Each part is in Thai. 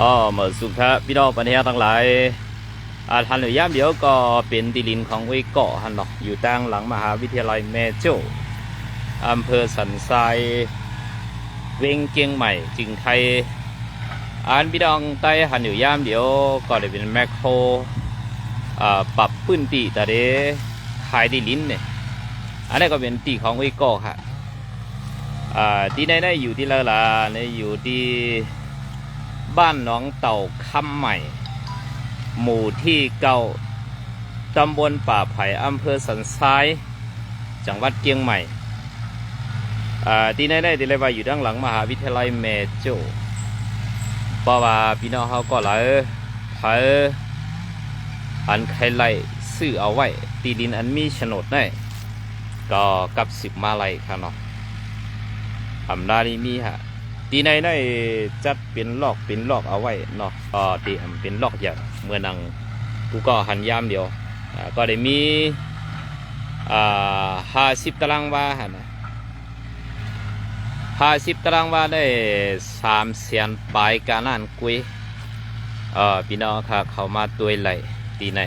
อ๋อเมื่อสุขครับพี่น้องปัญญาทั้งหลายอาทันหรือย่ามเดียวก็เป็นตีลินของเวเกาะฮันเนาะอยู่ตั้งหลังมหาวิทยาลัยแม่โจ้อำเภอสันทรายเวงเกียงใหม่จึงไทยอานพี่น้องใต้หันอยู่ย่ามเดียวก็ได้เป็นแมคโครปรับพื้นที่แต่เด้ขายตีลินเนี่ยอันนี้ก็เป็นตีของเวยเกาะค่ะอ่าที่ไหนได้อยู่ที่ละลาในอยู่ที่ บ้านหนองเต่าคำใหม่ หมู่ที่เก้าตำบลป่าไผ่อำเภอสันทราย จังหวัดเชียงใหม่ที่ได้ได้ที่เลยว่าอยู่ด้านหลังมหาวิทยาลัยแม่โจ้เพราะว่าพี่น้องเขาก็หลายเผออันใครไล่ซื้อเอาไว้ ตีดินอันมีโฉนดได้ก็กับสิบมาไล่ค่ะเนาะอำนาจนี้มีฮะ ตีในได้จัดเป็นลอกเป็นลอกเอาไว้เนาะก็ตีเป็นลอกอย่างเมื่อนังกูก็หันยามเดียวก็ได้มีอ่าห้าสิบตารางวาฮะนห้าสิบตารางวาได้สามแสนปลายการนั่นกุยเอ่อพี่น้องค่ะเขามาตัวไหลตีใน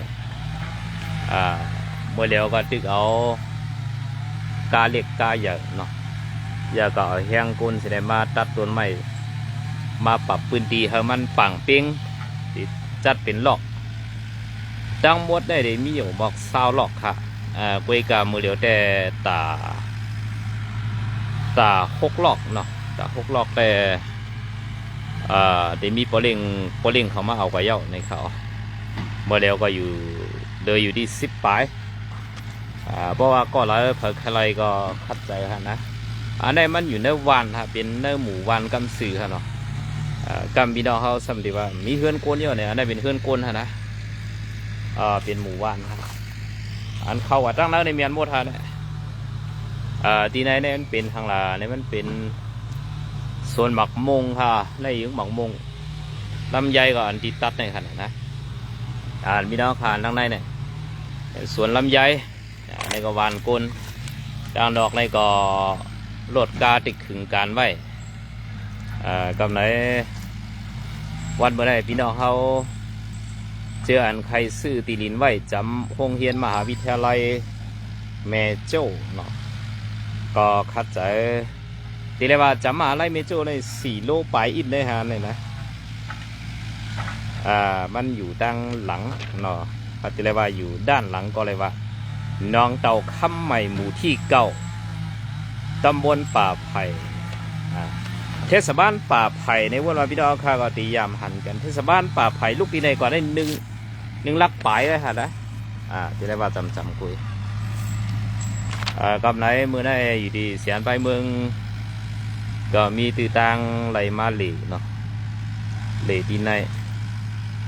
อ่าเมื่อเร็วก็ตึกเอากาเล็กกาใหญ่เนาะ อย่าก็เอาแห้งกุนแสไดงมาตัดต้นไม้มาปรับพื้นที่ให้มันปังเป้งที่จัดเป็นหลอกจังหมดได้ได้มีอยู่บอกเศร้าหลอกค่ะอ่ากุยกามือเดียวแต่ตาตาหกหลอกเนาะตาหกหลอกแต่อ่าได้มีปอเล่งปอเล่งเขามาเอากระเย้าในเขาเมื่อเดียวก็อยู่เดยอยู่ที่สิบปลายอ่าเพราะว่าก็แล้วเพิ่ใครก็คัดใจฮะนะ อันนี้มันอยู่ในวันฮะเป็นในหมู่วันกำสื่อฮะเนาะอ่ากำพี่น้องเขาสำดีว่ามีเฮือนโกนเยอะเนี่ยอันนี้เป็นเฮือนโกนฮะนะอ่าเป็นหมู่วันฮะอันเขาว่าตั้งแล้วในเมียนหมดฮะเนี่ยอ่าที่ไหนเนี่ยมันเป็นทางลาเนี่ยมันเป็นสวนหมักมงค่ะในยึงหมักมงลำไยก็อันที่ตัดในขนาดนะอ่าพี่น้องขานทางในเนี่ยสวนลำไยในก็วานโกนจางดอกในก็โห ลดกาติดขึงการไว้กำไหนวันเมื่อไรพี่น้องเขาเจออันใครซื้อตีลินไว้จำโรงเรียนมหาวิทยาลัยแม่โจ้เนาะก็คัดใจตีเลยว่าจำมหาลัยแม่โจ้ในสี่โลไปอินเลยฮะเนี่ยนะอ่ามันอยู่ด้านหลังเนาะตีเลยว่าอยู่ด้านหลังก็เลยว่า น้องเต่าคำใหม่หมู่ที่เก้า ตำบลป่าไผ่เทศบาลป่าไผ่ในวันวันพี่น้องข้าก็ตียามหันกัน เทศบาลป่าไผ่ลูกตีในก่อนได้หนึ่งหนึ่งลักปลายเลยฮะนะอ่าที่ได้ว่าจำจำคุยอ่ากับไหนมือไหนอยู่ดีเสียนไปเมือง ก็มีตือตังไหลมาเหล่เนาะเหล่ตีใน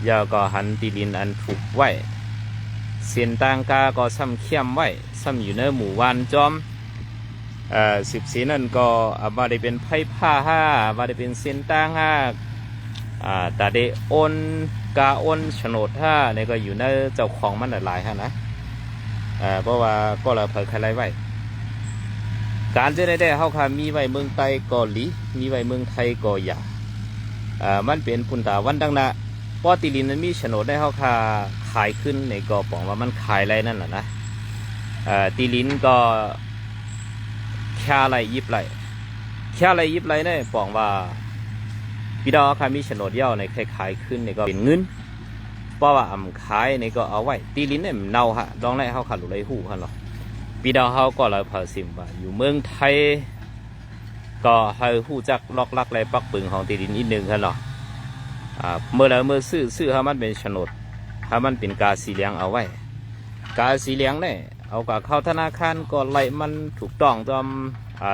ยาก็หันตีดินอันถูกไว้เสียนตังกาก็ซ้ำเขี้ยมไว้ซ้ำอยู่ในหมู่วานจอม สิบสีนั่นก็มาได้เป็นไพ่ผ้าห้ามาได้เป็นเส้นตั้งห้าอ่าแต่ได้โอนกาโอนโฉนดห้าเนี่ยก็อยู่ในเจ้าของมันหลายฮะนะอ่าเพราะว่าก็เราเผยใครไรไว้การจะได้ได้เขาค่ะมีไว้เมืองไต้ก็หลีมีไว้เมืองไทยก็อย่าอ่ามันเป็นพุนตาวันดังนะเพราะติลินนั้นมีโฉนดได้เข้าค่ะขายขึ้นในก็บอกว่ามันขายไรนั่นแหละนะอ่าติลินก็ แค่ไรยิบไรแค่ไรยิบไรเนี่ยบอกว่าพี่ดาวคามีโฉนดเย่าในคล้ายๆขึ้นเนี่ยก็เป็นเงินเพราะว่าอำขายเนี่ยก็เอาไว้ ตีลิ้นเนี่ยมันเน่าฮะดองไรเขาขาดหลุไรหูฮะเนาะพี่ดาวเขาก็เลยพาสิมว่าอยู่เมืองไทย ก็ให้หูจักลอกลักไรปักปึงของตีลิ้นอีกหนึ่งฮะเนาะอ่าเมื่อไรเมื่อซื้อซื้อให้มันเป็นโฉนดให้มันเป็นกาสีเหลียงเอาไว้ กาสีเหลียงเนี่ย เอากับเข้าธนาคารก็ไล่มันถูกต้องตาม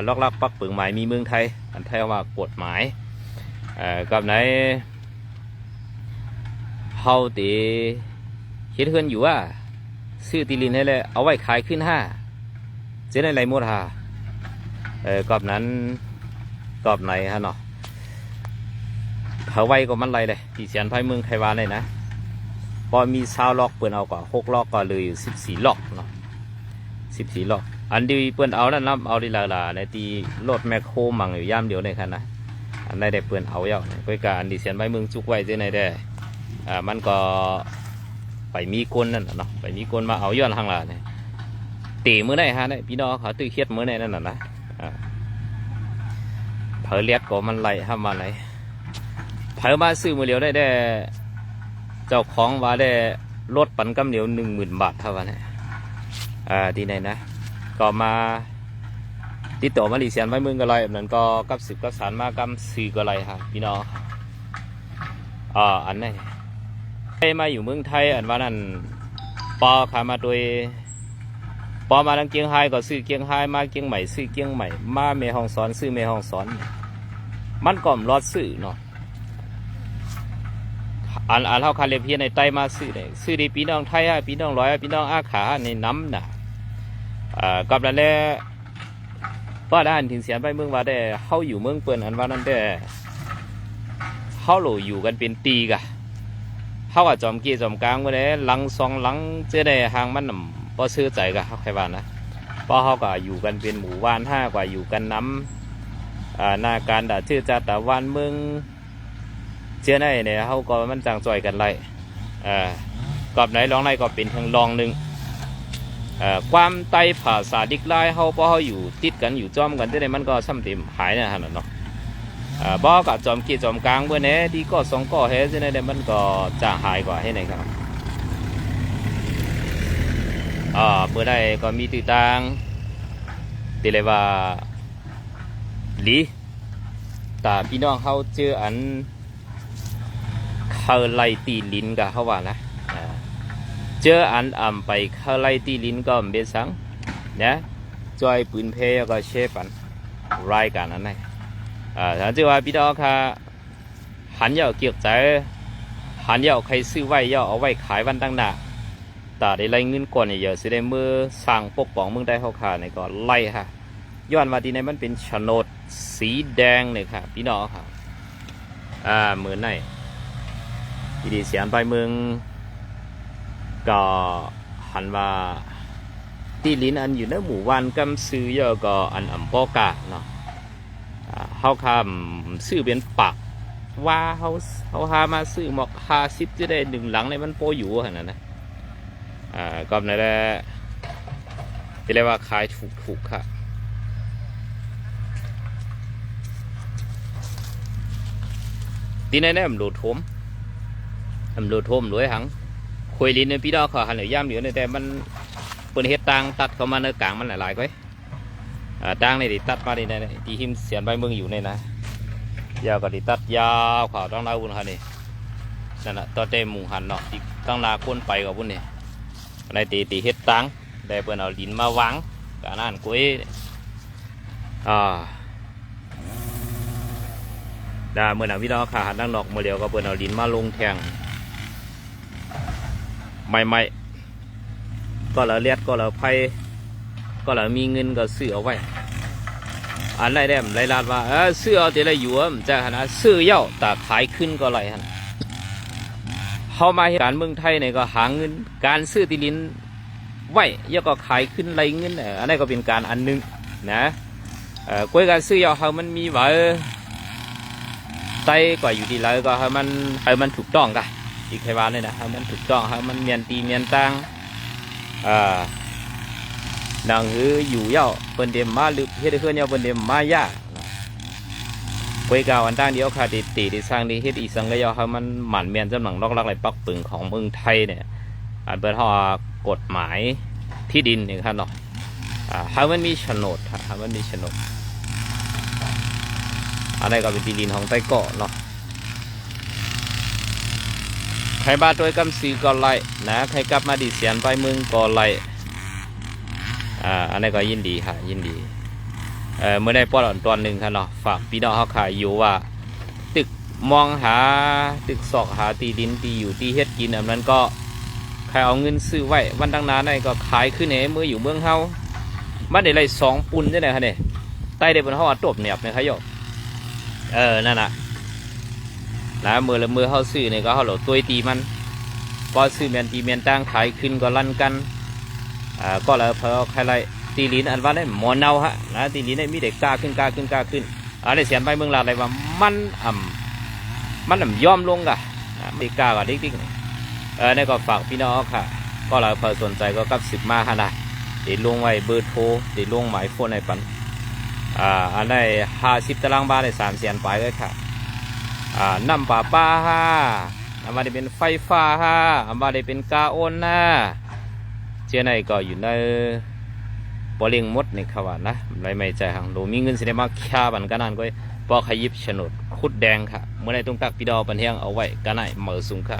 ล็อกลักปักปึงหมายมีเมืองไทย อันไทยว่ากฎหมายก่อกับไหนเฮาตีคิดเฮือนอยู่ว่าซื้อตีลินให้เลยเอาไว้ขายขึ้นห้าเจ๊ในไรหมดฮะเออกอบนั้นกอบไหนฮะเนาะเผาไว้ก็มันไรเลยตีเสียนไพ่เมืองไทยวานเลยนะพอมีซาวล็อกเปิดเอาก่อนหกล็อกก็เลยสิบสี่ล็อกเนาะ สิบสี่ล็ออันดีเปิ้นเอาแล้วนับเอาดีลาลาในตีรถแมคโครมังอยู่ย่ามเดียวในคันนะอันใดได้เปื่อนเอาเย้าเนี่ยก้อกาอันดีเสียนใบมึงจุกไว้ที่ไหนได้อ่ามันก็ไปมีก้นนั่นนะเนาะไปมีก้นมาเอาย้อนทางหลาเนี่ยตีมือได้ฮะเนี่ยพี่น้องเขาตื้อเครียดมือได้นั่นน่ะนะอ่าเผลอเลียดก็มันไหลห้ามมาไหลเผลอมาซื้อมือเดียวได้ได้เจ้าของว่าได้ลดปันกำเหนียวหนึ่งหมื่นบาทเท่านั้น อ่าที่ไหนนะ ก็มาติดต่อมาลีเซียนไว้มึงก็เลยแบบนั้นก็กับสืบกับสารมากำสื่ก็เลยค่ะพี่น้องอ่าอันนี้ไอ้มาอยู่เมืองไทยอันว่านั่นปอขามาโดยปอมาทางเกียงไฮก็ซื้อเกียงไฮมาเกียงใหม่ซื้อเกียงใหม่มาเมฮองสอนซื้อเมฮองสอน มันก่อมรอดซื้อเนาะอันอันเท่าคาเลเพียในไตมาซื้อเนี่ยซื้อดีพี่น้องไทยฮะพี่น้องร้อยฮะพี่น้องอาขาในน้ำน่ะอ่า กับนั้นแหละว่าด้านถึงเสียนไปเมืองว่าได้เฮาอยู่เมืองเปิ้นอันว่านั้นได้เฮาหลอยู่กันเป็นตีกะเฮาอะจอมเกี้จอมกลางบ่ได้หลังสองหลังเจอได้ห่างมันน่ะบ่ซื้อใจกะเฮาใครว่านะเพราะเฮาก็อยู่กันเป็นหมู่บ้านห้ากว่าอยู่กันน้ำหน้าการดาชื่อจ่าตะวันเมืองเชื่อในเนี่ยเขาก็มันจางจ่อยกันไรอ่ากอบไหนลองไหนก็เป็นทางลองหนึ่ง ความไตภาษาดิกไล่เขาเพราะเขาอยู่ติดกันอยู่จอมกันที่ไหนมันก็ซ้ำเต็มหายนะฮะเนาะอ่าบ่กับจอมกีจอมกลางเมื่อนี้ดีก็สองก็เฮ้ที่ไหนมันก็จะหายกว่าให้ไหนครับอ่าเมื่อใดก็มีติดต่างติเลยว่าหลีแต่พี่น้องเขาเจออันเขาไล่ตีลิ้นกับเขาว่านะ เจออันอ่ำไปเขาไล่ตีลิ้นก็ไม่เป็นสังนะจอยปืนเพยก็เชฟันรายการอันไหนอ่าถ้าจะว่าพี่น้อค่ะหันเหยาเกี่ยวใจหันเหยาใครซื้อไว้เหยาเอาไว้ขายวันตั้งหน้าแต่ได้ไล่เงินก่อนเนี่ยเยอะสิได้มือสร้างปกป้องเมืองได้เขาขาเนี่ยก็ไล่ค่ะย้อนว่าที่ในมันเป็นโฉนดสีแดงเนี่ยค่ะ พี่น้องค่ะอ่าเหมือนไหนอีดีเสียนไปเมือง ก็หันว่าที่ลิ้นอันอยู่ในหมู่บ้านกำซื้อเยอะก็อันอ่ำปอกาเนาะอ่าเขาคำซื้อเป็นปักว่าเขาเขาหามาซื้อหมอกหาซิปจะได้หนึ่งหลังในมันโปอยู่ขนาดนั้นนะอ่าก็นั่นแหละที่เรียกว่าขายถูกถูกๆค่ะที่ในนั้นมันโหลดโถมทำรูทุ่มรวยหัง คุยลิ้นในพี่ดอกขาหันเหลือย่ำเหลือในแต่มันเปินเฮ็ดตังตัดเข้ามาในกลางมันหลายๆก้อยตังในที่ตัดมาในในที่หิมเสียนใบเมืองอยู่ในนะยาวก็ที่ตัดยาวขวาต้องนาวุ่นหันนี่นั่นน่ะตอนเต็มหมู่หันเนาะที่ตั้งนาก้นไปกับวุ่นนี่ในตีตีเฮ็ดตังได้เปิ้นเอาลิ้นมาวางกานั่นกุ้ยอ่าดาเมื่อหนังพี่น้องขาหันนั่งนอกเมื่อเดียวก็เปิ้นเอาลิ้นมาลงแทง ไม่ไม่ก็เราเลียดก็เราไพ่ก็เรามีเงินก็ซื้อเอาไว้ อันไรได้มไรลาดว่าเออซื้อเอาแต่ละอยู่มจะนาดซื้อเย่าแต่ขายขึ้นก็ไรฮะเข้ามาการเมืองไทยเนี่ยก็หาเงิน การซื้อติลินไว้ย่าก็ขายขึ้นไรเงินเอออันนี้นก็เป็นการอันหนึงนะกล้วยการซื้อเย่าเขามันมีว่าไตกว่าอยู่ที่ไรก็ให้มันให้มันถูกต้องกัน อีกใครว่าเลยนะให้มันถูกต้องให้มันเมียนตีเมียนตังอ่านังหืออยู่เย้าเปิ้นเดมมาลึกเฮ็ดเพื่อนเย้าเปิ้นเดมมายาควยกาวอันตั้งเดียวค่ะติตีที่สร้างดีเฮ็ดอีสังก็ยาให้มันหมันเมียนจำหนังลอกลักไหลปักปึงของเมืองไทยเนี่ยอันเปิดหอกฎหมายที่ดินนี่ครับเนาะอ่าห้มันมีโฉนดค่ะให้มันมีโฉนดอะไรก็เป็นที่ดินของไต้เกาะเนาะ ใค รบ้าตัวยกำสีก็ไล่นะใครกลับมาดีเสียนไปมืองก็ไล่อ่าอันนี้ก็ยินดีค่ะยินดีเออเมื่อได้ปอดอ่อนตอนหนึ่งค่ะเนาะฝากพี่น้องเขาขายอยู่ว่า ตึกมองหาตึกสอกหาตีดินตีอยู่ตีเฮ็ดกินอันนั้นก็ใครเอาเงินซื้อไว้วันตั้งนานได้ก็ขายขึ้นเอเมื่ออยู่เมืองเฮามันได้ไรสองปุ่นใช่ไหมคะเนี่ยใต้ได้บนห้องตบเนี่ยเนี่ยครับโยเออนั่นน่ะ นะมือละมือเขาซื้อเนี่ยก็เขาหลาตัวตีมันพอซื้อเมียนตีเมียนตั้งขายขึ้นก็ลั่นกันอ่าก็แล้วพอใครไรตีลิ้นอันว่าได้หมอเนาฮะนะตีลิ้นได้มีเด็กกล้าขึ้นกล้าขึ้นกล้าขึ้นอะไรเสียนไปเมืองลาอะไรว่ามันอ่ำมันอ่ำยอมลงกะอ่าไม่กล้ากะดิ๊กดิ๊กนี่เออนี่ก็ฝากพี่น้องค่ะ ก็เราเพิ่สนใจก็กับสิบมาฮะนะเดี๋ยวลงไว้เบอร์โทรเดี๋ยวลงหมายโฟนให้ปันอ่าอันได้ห้าสิบตารางบาทได้สามแสนไปเลยค่ะ อ่าน้ำป่าป้าฮะอันมาได้เป็นไฟฟ้าฮะอันมาได้เป็นกาโอนนะเจ้าไหนก็อยู่ในบริงหมดนี่ครับว่านะไรไม่ใจหังดูมีเงินสิได้มาค่าบันกันนั่นก็ปอขยิบฉนดคุดแดงค่ะเมื่อไรตรงตักพี่ดอปันเทียงเอาไว้กันไหนเหมือสูงค่ะ